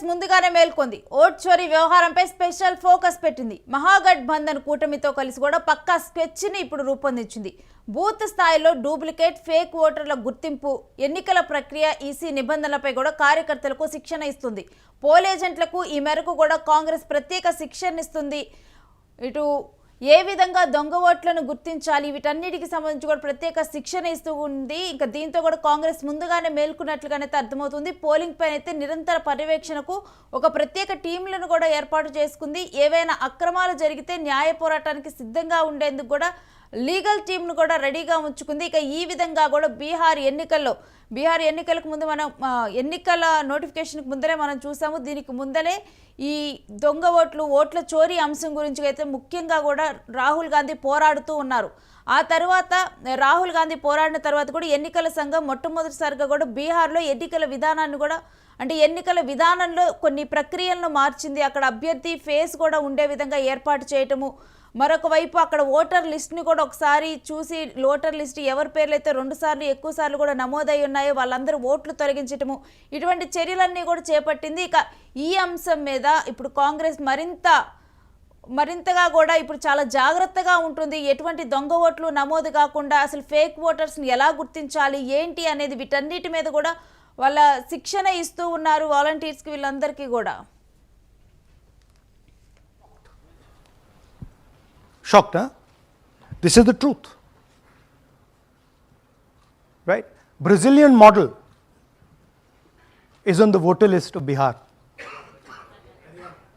కాంగ్రెస్ ముందుగానే మేల్కొంది. ఓట్ చోరీ వ్యవహారంపై స్పెషల్ ఫోకస్ పెట్టింది. మహాగఠబంధన్ కూటమితో కలిసి కూడా పక్కా స్కెచ్ని ఇప్పుడు రూపొందించింది. బూత్ స్థాయిలో డూప్లికేట్ ఫేక్ ఓటర్ల గుర్తింపు ఎన్నికల ప్రక్రియ ఈసీ నిబంధనలపై కూడా కార్యకర్తలకు శిక్షణ ఇస్తుంది. పోల్ ఏజెంట్లకు ఈ మేరకు కూడా కాంగ్రెస్ ప్రత్యేక శిక్షణ ఇస్తుంది ఇటు ఏ విధంగా దొంగ ఓట్లను గుర్తించాలి? వీటన్నిటికి సంబంధించి కూడా ప్రత్యేక శిక్షణ ఇస్తూ ఉంది. ఇంకా దీంతో కూడా కాంగ్రెస్ ముందుగానే మేల్కొన్నట్లుగానైతే అర్థమవుతుంది. పోలింగ్ పైన అయితే నిరంతర పర్యవేక్షణకు ఒక ప్రత్యేక టీంలను కూడా ఏర్పాటు చేసుకుంది. ఏవైనా అక్రమాలు జరిగితే న్యాయ పోరాటానికి సిద్ధంగా ఉండేందుకు కూడా లీగల్ టీంను కూడా రెడీగా ఉంచుకుంది. ఇక ఈ విధంగా కూడా బీహార్ ఎన్నికల్లో బీహార్ ఎన్నికలకు ముందు మనం ఎన్నికల నోటిఫికేషన్కి ముందరే మనం చూసాము. దీనికి ముందరే ఈ దొంగ ఓట్లు ఓట్ల చోరీ అంశం గురించి అయితే ముఖ్యంగా కూడా రాహుల్ గాంధీ పోరాడుతూ ఉన్నారు. ఆ తర్వాత రాహుల్ గాంధీ పోరాడిన తర్వాత కూడా ఎన్నికల సంఘం మొట్టమొదటిసారిగా కూడా బీహార్లో ఎన్నికల విధానాన్ని కూడా అంటే ఎన్నికల విధానంలో కొన్ని ప్రక్రియలను మార్చింది. అక్కడ అభ్యర్థి ఫేస్ కూడా ఉండే విధంగా ఏర్పాటు చేయటము. మరొక వైపు అక్కడ ఓటర్ లిస్ట్ని కూడా ఒకసారి చూసి ఓటర్ లిస్ట్ ఎవరి పేర్లు అయితే రెండు సార్లు ఎక్కువ సార్లు కూడా నమోదై ఉన్నాయో వాళ్ళందరూ ఓట్లు తొలగించటము. ఇటువంటి చర్యలన్నీ కూడా చేపట్టింది. ఇక ఈ అంశం మీద ఇప్పుడు కాంగ్రెస్ మరింత మరింతగా కూడా ఇప్పుడు చాలా జాగ్రత్తగా ఉంటుంది. ఎటువంటి దొంగ ఓట్లు నమోదు కాకుండా అసలు ఫేక్ ఓటర్స్ని ఎలా గుర్తించాలి? ఏంటి అనేది వీటన్నిటి మీద కూడా వాళ్ళ శిక్షణ ఇస్తూ ఉన్నారు వాలంటీర్స్కి వీళ్ళందరికీ కూడా Shocked, huh? This is the truth. Right? Brazilian model is on the voter list of Bihar.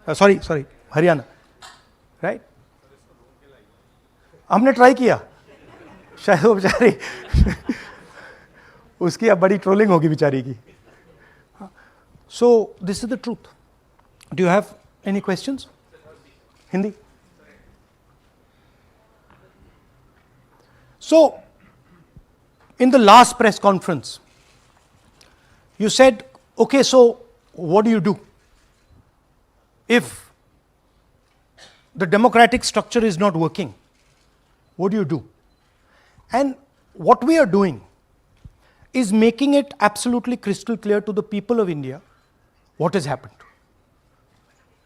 Uh, sorry, sorry, Haryana. Right? हमने ट्राई किया शायद वो बेचारी उसकी अब बड़ी ट्रोलिंग होगी बेचारी की so this is the truth do you have any questions Hindi So, in the last press conference, you said, okay, so what do you do? If the democratic structure is not working, what do you do? And what we are doing is making it absolutely crystal clear to the people of India what has happened.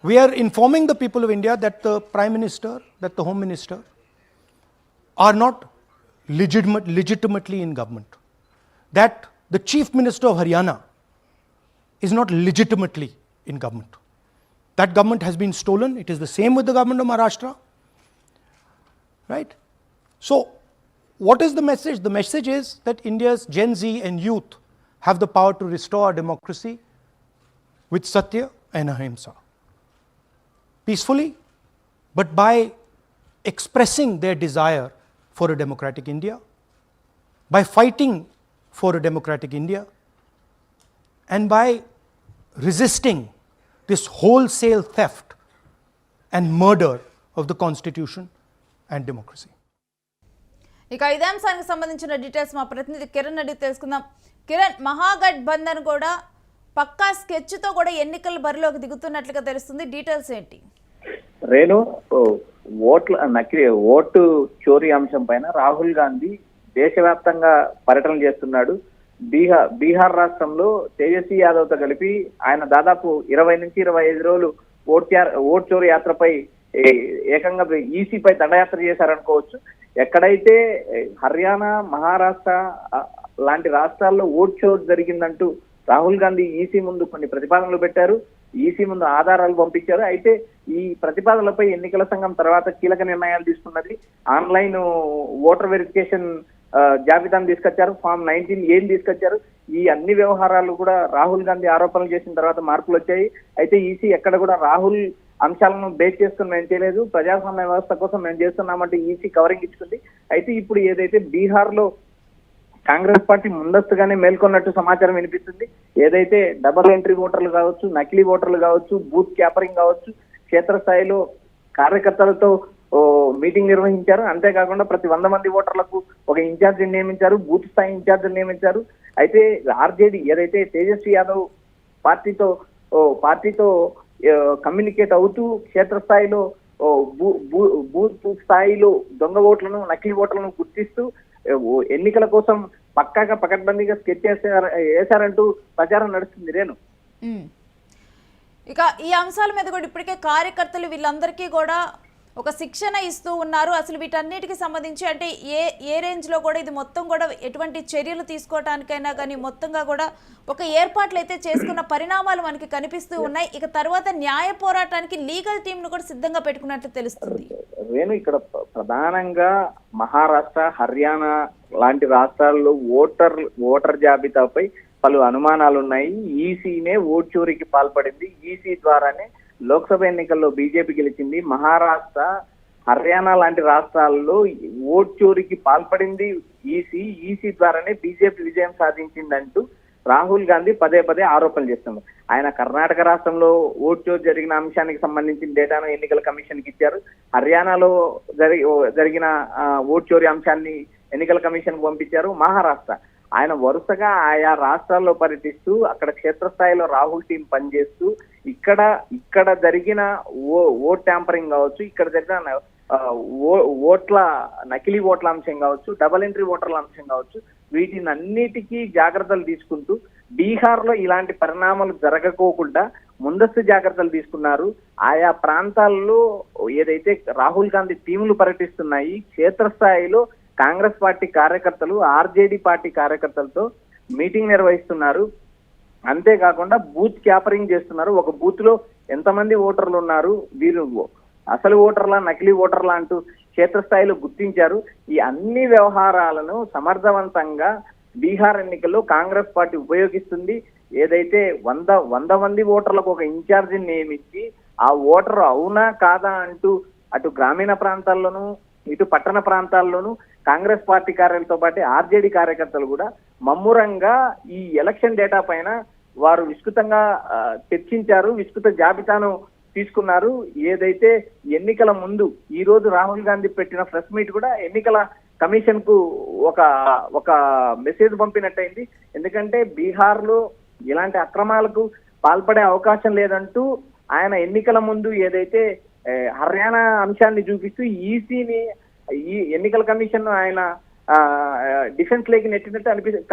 We are informing the people of India that the Prime Minister, that the Home Minister are not legitimate, legitimately in government. That the Chief Minister of Haryana is not legitimately in government. That government has been stolen. It is the same with the government of Maharashtra. Right? So, what is the message? The message is that India's Gen Z and youth have the power to restore democracy with Satya and Ahimsa. Peacefully, but by expressing their desire for a democratic India, by fighting for a democratic India, and by resisting this wholesale theft and murder of the Constitution and democracy. ఇక ఇదే అంశానికి సంబంధించిన details మా ప్రతినిధి కిరణ్ అడిగి తెలుసుకుందాం. కిరణ్ మహాగఠబంధన్ కూడా పక్కా స్కెచ్తో కూడా ఎన్నికల బరిలోకి దిగుతున్నట్లుగా తెలుస్తుంది. డీటెయిల్స్ ఏంటి? రేణు ఓ, ఓట్ల నకిలీ ఓటు చోరీ అంశం పైన రాహుల్ గాంధీ దేశవ్యాప్తంగా పర్యటన చేస్తున్నాడు. బీహార్ బీహార్ రాష్ట్రంలో తేజస్వి యాదవ్తో కలిపి ఆయన దాదాపు ఇరవై నుంచి ఇరవై ఐదు రోజులు ఓట్ యా- ఓట్ చోరీ యాత్రపై ఏకంగా ఈసీపై దండయాత్ర చేశారనుకోవచ్చు. ఎక్కడైతే హర్యానా మహారాష్ట్ర లాంటి రాష్ట్రాల్లో ఓట్ చోరీ జరిగిందంటూ రాహుల్ గాంధీ ఈసీ ముందు కొన్ని ప్రతిపాదనలు పెట్టారు. ఈసీ ముందు ఆధారాలు పంపించారు. అయితే ఈ ప్రతిపాదనలపై ఎన్నికల సంఘం తర్వాత కీలక నిర్ణయాలు తీసుకున్నది. ఆన్లైన్ ఓటర్ వెరిఫికేషన్ జాబితాను తీసుకొచ్చారు. ఫామ్ నైన్టీన్ ఏం తీసుకొచ్చారు? ఈ అన్ని వ్యవహారాలు కూడా రాహుల్ గాంధీ ఆరోపణలు చేసిన తర్వాత మార్పులు వచ్చాయి అయితే ఈసీ ఎక్కడ కూడా రాహుల్ అంశాలను బేస్ చేసుకుని మేము చేయలేదు. ప్రజాస్వామ్య వ్యవస్థ కోసం మేము చేస్తున్నామంటే ఈసీ కవరింగ్ ఇచ్చుకుంది. అయితే ఇప్పుడు ఏదైతే బీహార్లో కాంగ్రెస్ పార్టీ ముందస్తుగానే మేల్కొన్నట్టు సమాచారం వినిపిస్తుంది. ఏదైతే డబల్ ఎంట్రీ ఓటర్లు కావచ్చు నకిలీ ఓటర్లు కావచ్చు బూత్ క్యాపరింగ్ కావచ్చు క్షేత్రస్థాయిలో కార్యకర్తలతో మీటింగ్ నిర్వహించారు. అంతేకాకుండా ప్రతి వంద మంది ఓటర్లకు ఒక ఇన్ఛార్జిని నియమించారు బూత్ స్థాయి ఇన్ఛార్జిని నియమించారు. అయితే ఆర్జేడీ ఏదైతే తేజస్వి యాదవ్ పార్టీతో ఓ, పార్టీతో కమ్యూనికేట్ అవుతూ క్షేత్రస్థాయిలో బూత్ స్థాయిలో దొంగ ఓట్లను నకిలీ ఓట్లను గుర్తిస్తూ ఎన్నికల కోసం పక్కాగా పకడ్బందీగా స్కెచ్ చేశారు వేశారంటూ ప్రచారం నడుస్తుంది రేణు. ఇక ఈ అంశాల మీద కూడా ఇప్పటికే కార్యకర్తలు వీళ్ళందరికీ కూడా ఒక శిక్షణ ఇస్తూ ఉన్నారు. అసలు వీటన్నిటికి సంబంధించి అంటే ఏ ఏ రేంజ్లో కూడా ఇది మొత్తం కూడా ఎటువంటి చర్యలు తీసుకోవటానికైనా కానీ మొత్తంగా కూడా ఒక ఏర్పాట్లు అయితే చేసుకున్న పరిణామాలు మనకి కనిపిస్తూ ఉన్నాయి. ఇక తర్వాత న్యాయ పోరాటానికి లీగల్ టీంను కూడా సిద్ధంగా పెట్టుకున్నట్లు తెలుస్తుంది. నేను ఇక్కడ ప్రధానంగా మహారాష్ట్ర హర్యానా లాంటి రాష్ట్రాల్లో ఓటర్ ఓటర్ జాబితాపై పలు అనుమానాలు ఉన్నాయి ఈసీనే ఓట్ చోరీకి పాల్పడింది. ఈసీ ద్వారానే లోక్సభ ఎన్నికల్లో బీజేపీ గెలిచింది. మహారాష్ట్ర హర్యానా లాంటి రాష్ట్రాల్లో ఓట్ చోరీకి పాల్పడింది ఈసీ. ఈసీ ద్వారానే బీజేపీ విజయం సాధించిందంటూ రాహుల్ గాంధీ పదే పదే ఆరోపణలు చేస్తున్నారు. ఆయన కర్ణాటక రాష్ట్రంలో ఓట్ చోరు జరిగిన అంశానికి సంబంధించిన డేటాను ఎన్నికల కమిషన్కి ఇచ్చారు. హర్యానాలో జరిగి జరిగిన ఆ, ఓట్ చోరీ అంశాన్ని ఎన్నికల కమిషన్ పంపించారు. మహారాష్ట్ర ఆయన వరుసగా ఆయా రాష్ట్రాల్లో పర్యటిస్తూ అక్కడ క్షేత్రస్థాయిలో రాహుల్ టీం పనిచేస్తూ ఇక్కడ ఇక్కడ జరిగిన ఓ ఓట్ ట్యాంపరింగ్ కావచ్చు ఇక్కడ జరిగిన ఓట్ల నకిలీ ఓట్ల అంశం కావచ్చు డబల్ ఎంట్రీ ఓటర్ల అంశం కావచ్చు వీటిని అన్నిటికీ జాగ్రత్తలు తీసుకుంటూ బీహార్లో ఇలాంటి పరిణామాలు జరగకోకుండా ముందస్తు జాగ్రత్తలు తీసుకున్నారు. ఆయా ప్రాంతాల్లో ఏదైతే రాహుల్ గాంధీ టీములు పర్యటిస్తున్నాయి క్షేత్రస్థాయిలో కాంగ్రెస్ పార్టీ కార్యకర్తలు ఆర్జేడీ పార్టీ కార్యకర్తలతో మీటింగ్ నిర్వహిస్తున్నారు. అంతేకాకుండా బూత్ క్యాపరింగ్ చేస్తున్నారు. ఒక బూత్లో ఎంతమంది ఓటర్లు ఉన్నారు? వీరు అసలు ఓటర్లా నకిలీ ఓటర్లా అంటూ క్షేత్రస్థాయిలో గుర్తించారు. ఈ అన్ని వ్యవహారాలను సమర్థవంతంగా బీహార్ ఎన్నికల్లో కాంగ్రెస్ పార్టీ ఉపయోగిస్తుంది. ఏదైతే వంద వంద మంది ఓటర్లకు ఒక ఇన్ఛార్జిని నియమించి ఆ ఓటర్ అవునా కాదా అంటూ అటు గ్రామీణ ప్రాంతాల్లోనూ ఇటు పట్టణ ప్రాంతాల్లోనూ కాంగ్రెస్ పార్టీ కార్యాలతో పాటు ఆర్జేడీ కార్యకర్తలు కూడా మమ్మురంగా ఈ ఎలక్షన్ డేటా పైన వారు విస్తృతంగా చర్చించారు విస్తృత జాబితాను తీసుకున్నారు. ఏదైతే ఎన్నికల ముందు ఈ రోజు రాహుల్ గాంధీ పెట్టిన ప్రెస్ మీట్ కూడా ఎన్నికల కమిషన్కు ఒక ఒక మెసేజ్ పంపినట్టయింది. ఎందుకంటే బీహార్లో ఇలాంటి అక్రమాలకు పాల్పడే అవకాశం లేదంటూ ఆయన ఎన్నికల ముందు ఏదైతే హర్యానా అంశాన్ని చూపిస్తూ ఈసీని ఈ ఎన్నికల కమిషన్ ఆయన డిఫెన్స్ లేకి నెట్టినట్టు అనిపిస్తుంది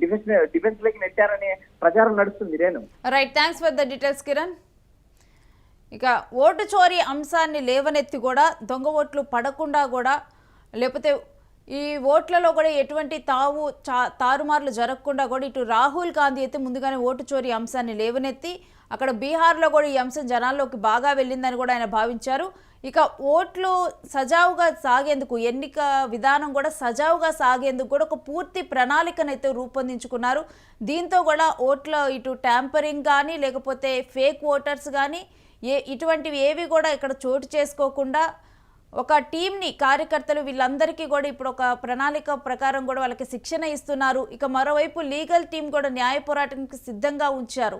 డిఫెన్స్ డిఫెన్స్ లేకి నెట్టారనే ప్రచారం నడుస్తుంది Renu. Right thanks for the details Kiran ఇక ఓటు చోరీ అంశాన్ని లేవనెత్తి కూడా దొంగ ఓట్లు పడకుండా కూడా లేకపోతే ఈ ఓట్లలో కూడా ఎటువంటి తావు చా తారుమార్లు జరగకుండా కూడా ఇటు రాహుల్ గాంధీ అయితే ముందుగానే ఓటు చోరీ అంశాన్ని లేవనెత్తి అక్కడ బీహార్లో కూడా ఈ అంశం జనాల్లోకి బాగా వెళ్ళిందని కూడా ఆయన భావించారు. ఇక ఓట్లు సజావుగా సాగేందుకు ఎన్నిక విధానం కూడా సజావుగా సాగేందుకు కూడా ఒక పూర్తి ప్రణాళికనైతే రూపొందించుకున్నారు. దీంతో కూడా ఓట్ల ఇటు ట్యాంపరింగ్ కానీ లేకపోతే ఫేక్ ఓటర్స్ కానీ ఏ ఇటువంటివి ఏవి కూడా ఇక్కడ చోటు చేసుకోకుండా ఒక టీంని కార్యకర్తలు వీళ్ళందరికీ కూడా ఇప్పుడు ఒక ప్రణాళిక ప్రకారం కూడా వాళ్ళకి శిక్షణ ఇస్తున్నారు. ఇక మరోవైపు లీగల్ టీం కూడా న్యాయ పోరాటానికి సిద్ధంగా ఉంచారు.